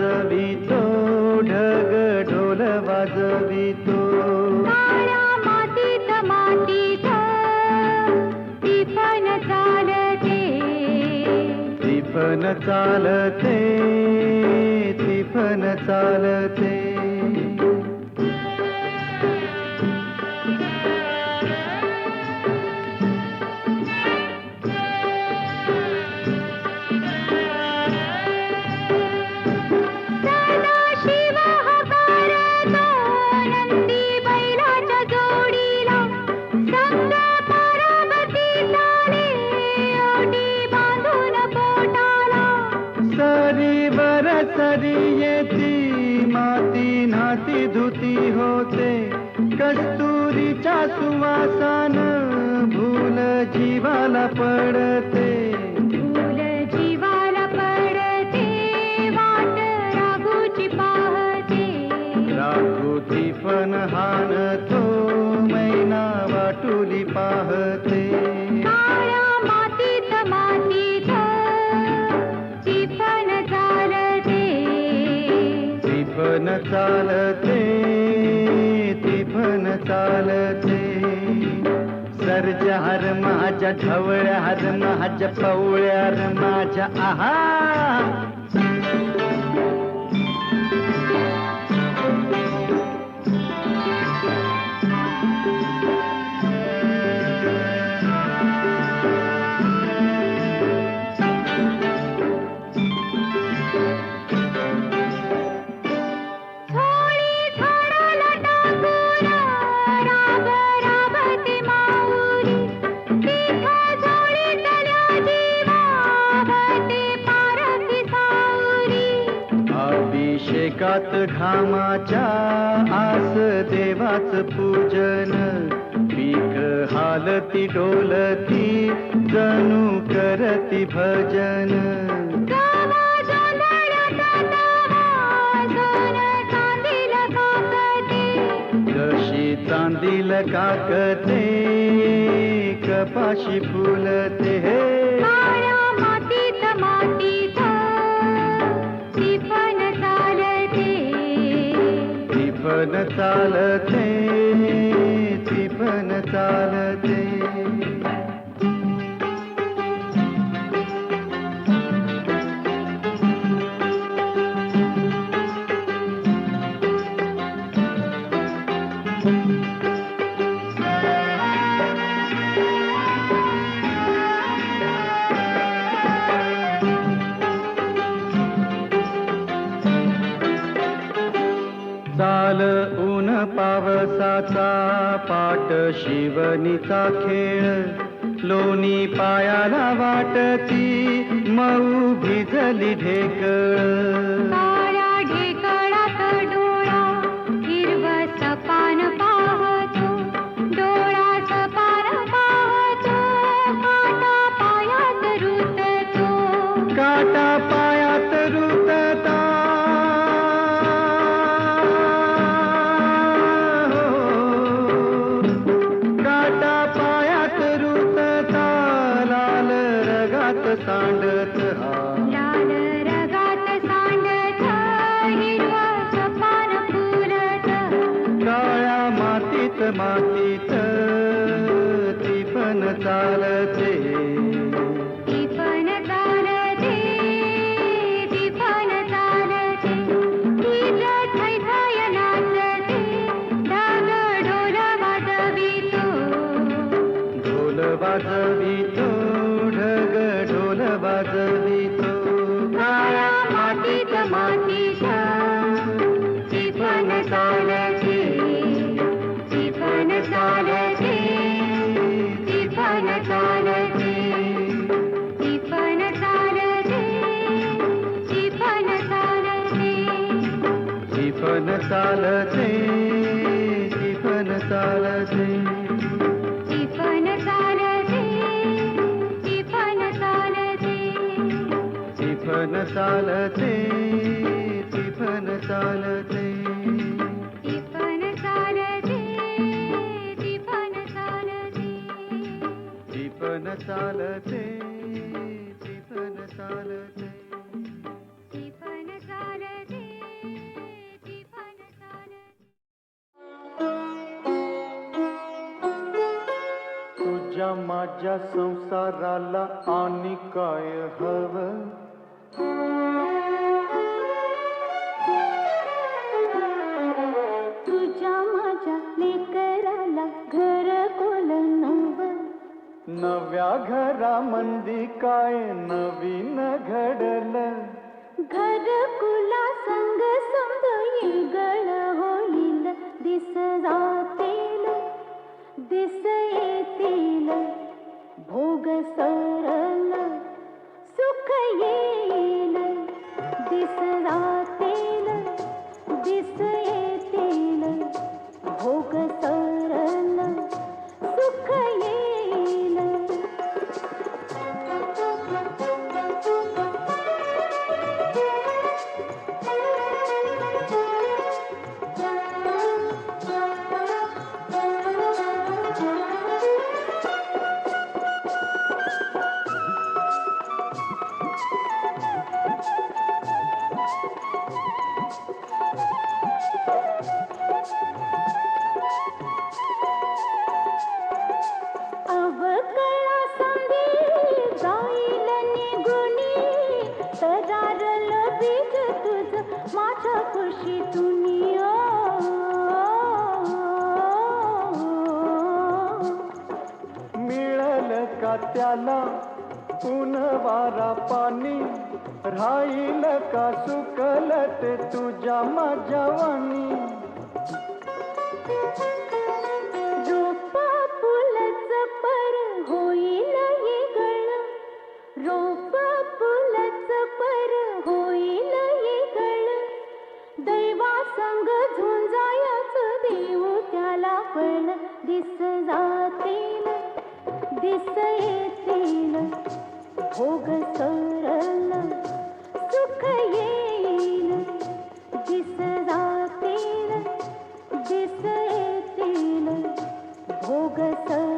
वाजवितो ढग ढोल वाजवितो मातीत मातीत टिफन चालते. टिफन चालते टिफन चालते. माती धुती होते. कस्तुरीच्या सुवासान भूल जीवाला पडते. ढवळ्या हर हज पवळ्या माझ्या आहा शेकात घामाच्या आस देवाच पूजन. पीक हालती डोलती जणू करती भजन. जशी चांदील काकते कपाशी फुलते. हे चालते ती पण चालते. वाट शिवनीचा खेळ. लोणी पायाला वाटती मऊ भिजली ढेकळ. தரத்தில் फन चालते तिफन चालते. तिफन चालते तिफन चालते. तिफन चालते तिफन चालते. माझ्या संसाराला आणि काय हवं? मंदी काय नवीन घडलं? घर कुला संग संग गळ होईल. दिस जातील दिस येतील. भोग सरल सुख येईल. दिस जातील मिळल त्याला ऊन वारा पाणी राहील का सुकल ते तुझ्या माझ्या वाणी? भोग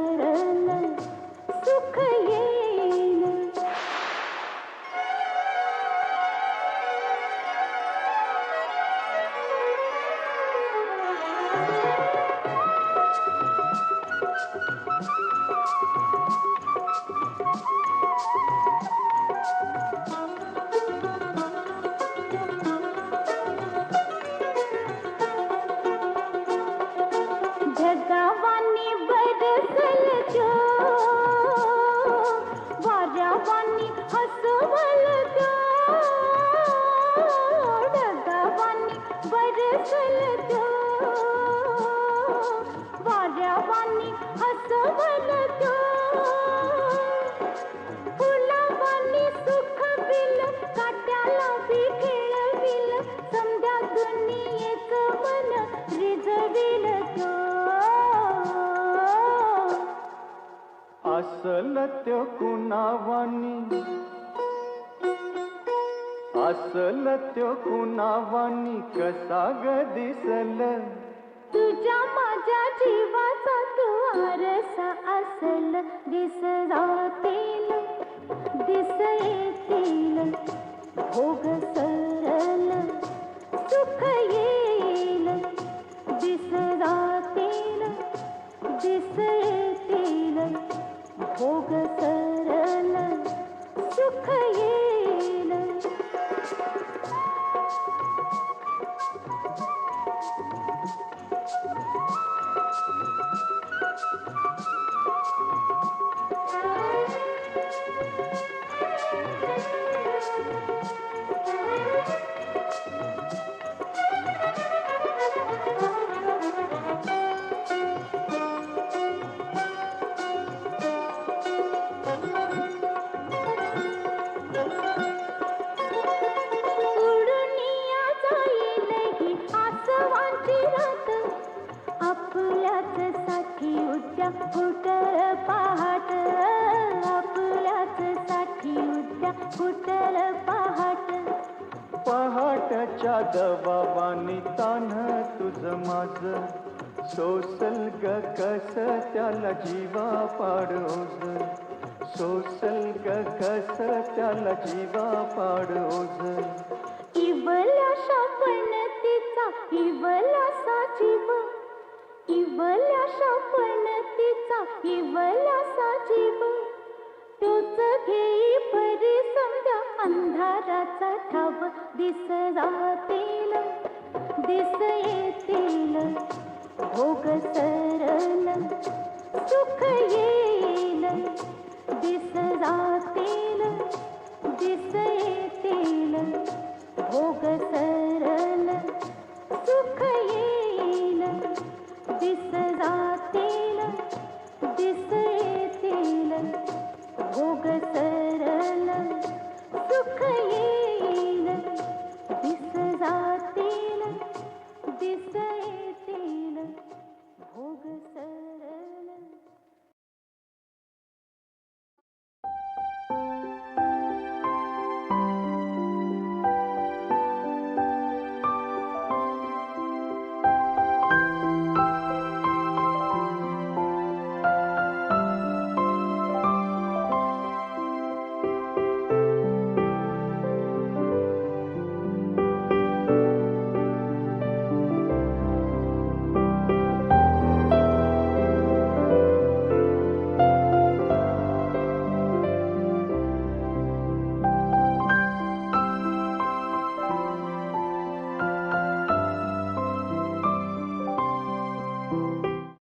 त्यो कुणावानी कसा ग दिसल? तुझ्या माझ्या जीवाचा तू आरसा असल. दिस जातील दिस येतील भोग सरल. सुख येईल दिस जातील दिस येतील भोग सरल. पहाटच्या दबावानी तान तुझ माझ. सोसल ग कस त्याला जीवा पाडोज. सोसल ग कस त्याला जीवा पाडोज. इवला पणतीचा तिचा इवला अंधाराचा ठाव दिस जातील दिस येतील. भोग सरल सुख येईल दिस जातील.